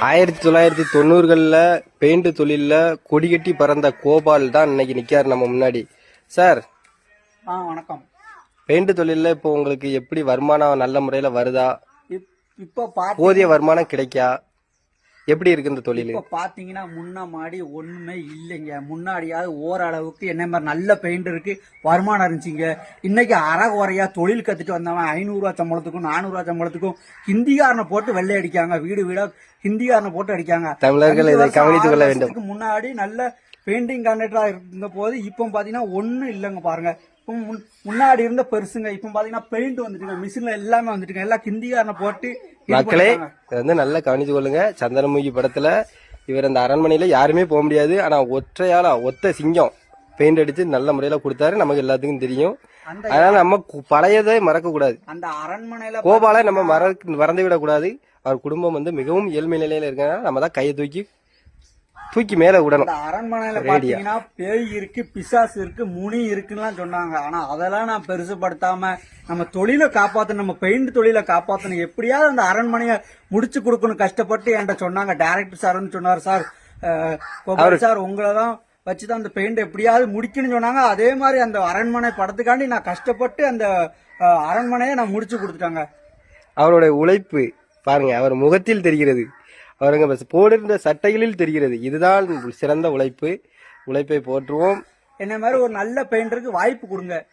ஆயிரத்தி தொள்ளாயிரத்தி தொண்ணூறுகளில் பெயிண்ட் தொழிலில் கொடிகட்டி பறந்த கோபால் தான் இன்னைக்கு நிற்கார் நம்ம முன்னாடி. சார் ஆ வணக்கம். பெயிண்ட் தொழிலில் இப்போ உங்களுக்கு எப்படி வருமானம் நல்ல முறையில் வருதா? இப்- இப்ப போதிய வருமானம் கிடைக்கா? எப்படி இருக்கு இந்த தொழில்? இப்ப பாத்தீங்கன்னா முன்ன மாடி ஒண்ணுமே இல்லைங்க. முன்னாடியாவது ஓரளவுக்கு என்ன மாதிரி நல்ல பெயிண்ட் இருக்கு வருமானம் இருந்துச்சுங்க. இன்னைக்கு அரை குறையா தொழில் கத்துட்டு வந்தவன் ஐநூறு ரூபா சம்பளத்துக்கும் நானூறு ரூபா சம்பளத்துக்கும் ஹிந்திக்காரனை போட்டு வெள்ளை அடிக்காங்க. வீடு வீடா ஹிந்திக்காரனை போட்டு அடிக்காங்க. தமிழர்கள் இதை கவனித்துக் கொள்ள வேண்டும். முன்னாடி நல்ல பெயிண்டிங் கான்ட்ராக்டரா இருந்த போது இப்போ பாத்தீங்கன்னா ஒண்ணும் இல்லைங்க பாருங்க. இப்போ முன்- முன்னாடி இருந்த பெருசுங்க. இப்போ பாத்தீங்கன்னா பெயிண்ட் வந்துட்டுங்க. மிஷின்ல எல்லாமே வந்துட்டுங்க. எல்லாம் ஹிந்திக்காரனை போட்டு மக்களே. இதை வந்து நல்லா கவனித்து கொள்ளுங்க. சந்திரமுகி படத்துல இவர் அந்த அரண்மனையில யாருமே போக முடியாது. ஆனா ஒற்றையாளா ஒத்த சிங்கம் பெயிண்ட் அடிச்சு நல்ல முறையில கொடுத்தாரு. நமக்கு எல்லாத்துக்கும் தெரியும். அதனால நம்ம பழையதை மறக்க கூடாது. அந்த அரண்மனையில கோபாலை நம்ம மற மறந்து விடக்கூடாது அவர் குடும்பம் வந்து மிகவும் ஏழ்மை நிலையில இருக்கனால நம்ம தான் கையை தூக்கி தூக்கி மேல விடணும். அந்த அரண்மனையில பாத்தீங்கன்னா பேய் இருக்கு பிசாசு இருக்கு முனி இருக்குன்னுலாம் சொன்னாங்க. ஆனா அதெல்லாம் நான் பெருசுப்படுத்தாம நம்ம தொழிலை காப்பாத்தணும் நம்ம பெயிண்ட் தொழிலை காப்பாத்தணும். எப்படியாவது அந்த அரண்மனையை முடிச்சு கொடுக்கணும் கஷ்டப்பட்டு என்கிட்ட சொன்னாங்க. டைரக்டர் சார்னு சொன்னார் சார் சார் உங்களை தான் வச்சுதான் அந்த பெயிண்ட் எப்படியாவது முடிக்கணும்னு சொன்னாங்க. அதே மாதிரி அந்த அரண்மனை படத்துக்காண்டி நான் கஷ்டப்பட்டு அந்த அரண்மனையை நான் முடிச்சு கொடுத்துட்டாங்க. அவருடைய உழைப்பு பாருங்க அவர் முகத்தில் தெரிகிறது. அவருங்க போடிருந்த சட்டைகளில் தெரிகிறது. இதுதான் சிறந்த உழைப்பு. உழைப்பை போற்றுவோம். என்ன மாதிரி ஒரு நல்ல பெயிண்டருக்கு வாய்ப்பு கொடுங்க.